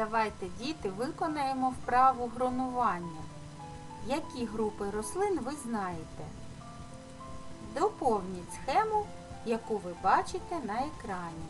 давайте, діти, виконаємо вправу гронування. Які групи рослин ви знаєте? Доповніть схему, яку ви бачите на екрані.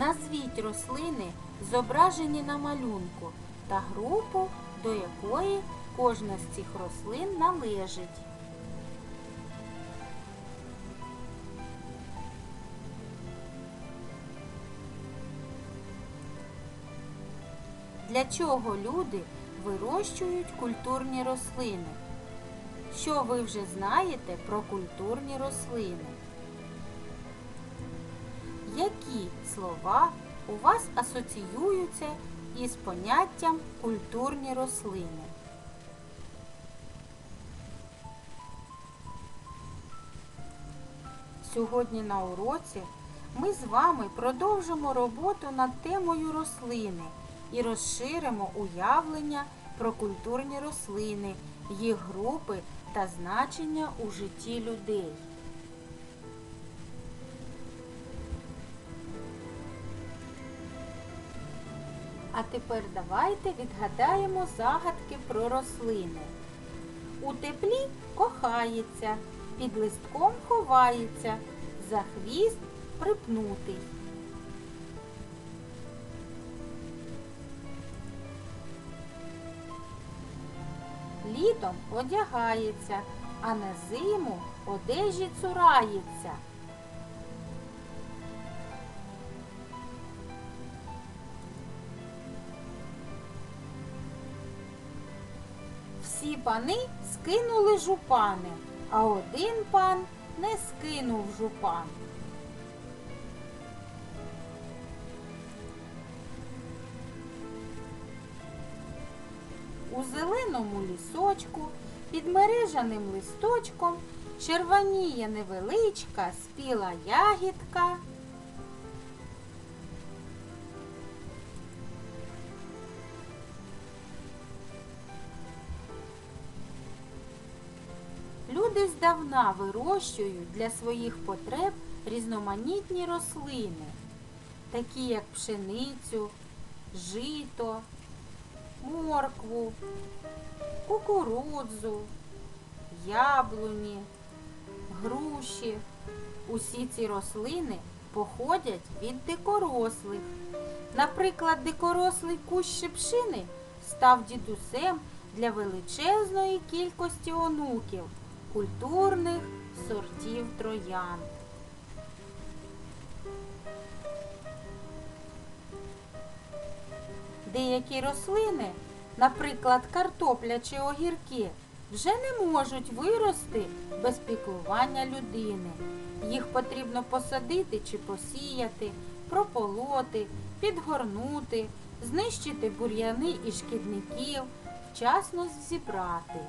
Назвіть рослини, зображені на малюнку, та групу, до якої кожна з цих рослин належить. Для чого люди вирощують культурні рослини? Що ви вже знаєте про культурні рослини? Які слова у вас асоціюються із поняттям культурні рослини? Сьогодні на уроці ми з вами продовжимо роботу над темою рослини і розширимо уявлення про культурні рослини, їх групи та значення у житті людей. Тепер давайте відгадаємо загадки про рослини. У теплі кохається, під листком ховається, за хвіст припнутий. Літом одягається, а на зиму одежі цурається. Пани скинули жупани, а один пан не скинув жупан. У зеленому лісочку під мережаним листочком червоніє невеличка спіла ягідка. Люди здавна вирощують для своїх потреб різноманітні рослини, такі як пшеницю, жито, моркву, кукурудзу, яблуні, груші. Усі ці рослини походять від дикорослих. Наприклад, дикорослий кущ шипшини став дідусем для величезної кількості онуків культурних сортів троянд. Деякі рослини, наприклад, картопля чи огірки, вже не можуть вирости без піклування людини. Їх потрібно посадити чи посіяти, прополоти, підгорнути, знищити бур'яни і шкідників, вчасно зібрати.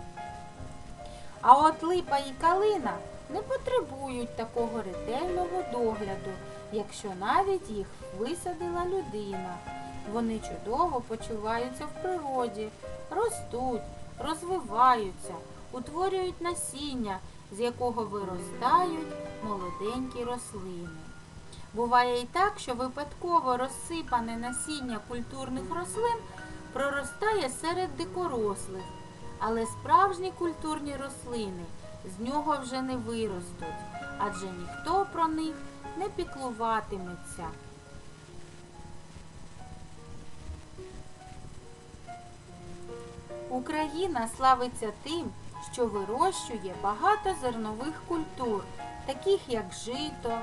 А от липа і калина не потребують такого ретельного догляду, якщо навіть їх висадила людина. Вони чудово почуваються в природі, ростуть, розвиваються, утворюють насіння, з якого виростають молоденькі рослини. Буває і так, що випадково розсипане насіння культурних рослин проростає серед дикорослих, але справжні культурні рослини з нього вже не виростуть, адже ніхто про них не піклуватиметься. Україна славиться тим, що вирощує багато зернових культур, таких як жито,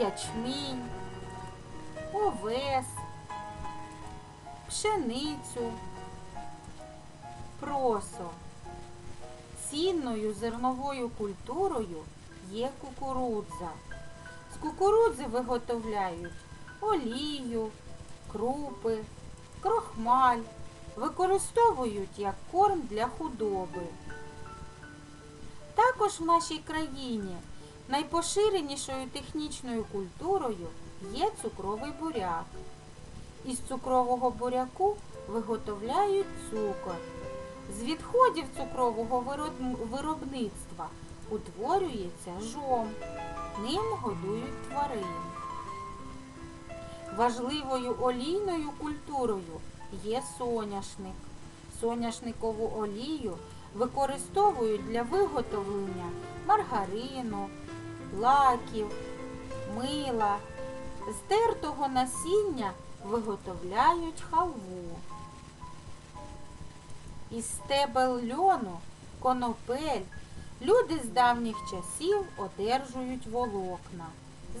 ячмінь, овес, пшеницю, просо. Цінною зерновою культурою є кукурудза. З кукурудзи виготовляють олію, крупи, крохмаль, використовують як корм для худоби. Також в нашій країні найпоширенішою технічною культурою є цукровий буряк. Із цукрового буряку виготовляють цукор. Відходів цукрового виробництва утворюється жом. Ним годують тварин. Важливою олійною культурою є соняшник. Соняшникову олію використовують для виготовлення маргарину, лаків, мила. З тертого насіння виготовляють халву. Із стебел льону, конопель люди з давніх часів одержують волокна.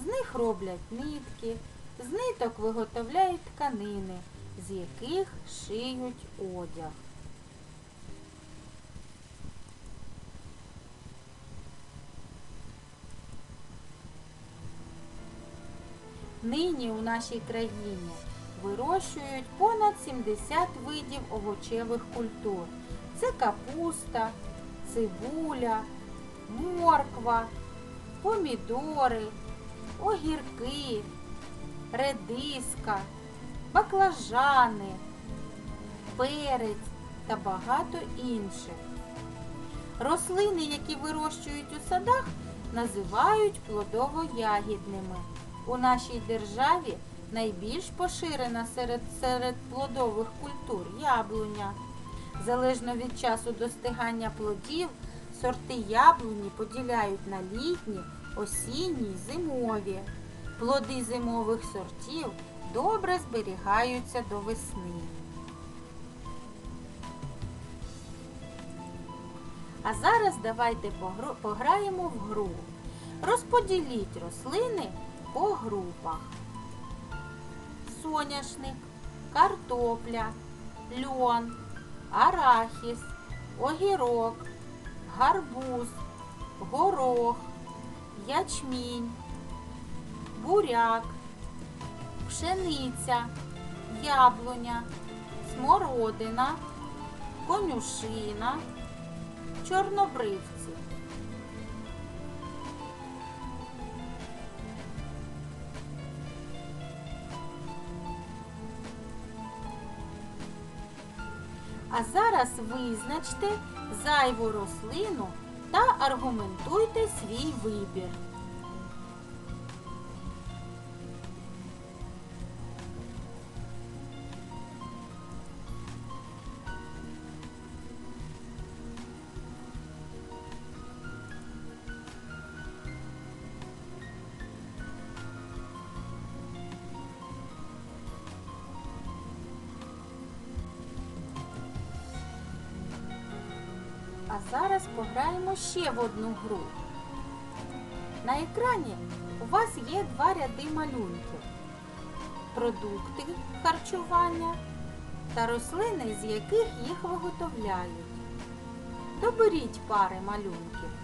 З них роблять нитки, з ниток виготовляють тканини, з яких шиють одяг. Нині у нашій країні вирощують понад 70 видів овочевих культур. Це капуста, цибуля, морква, помідори, огірки, редиска, баклажани, перець та багато інших. Рослини, які вирощують у садах, називають плодово-ягідними. У нашій державі найбільш поширена серед, серед плодових культур яблуня. Залежно від часу достигання плодів, сорти яблуні поділяють на літні, осінні зимові. Плоди зимових сортів добре зберігаються до весни. А зараз давайте пограємо в гру. Розподіліть рослини по групах. Соняшник, картопля, льон, арахіс, огірок, гарбуз, горох, ячмінь, буряк, пшениця, яблуня, смородина, конюшина, чорнобривці. А зараз визначте зайву рослину та аргументуйте свій вибір. А зараз пограємо ще в одну гру. На екрані у вас є два ряди малюнків. Продукти харчування та рослини, з яких їх виготовляють. Доберіть пари малюнків.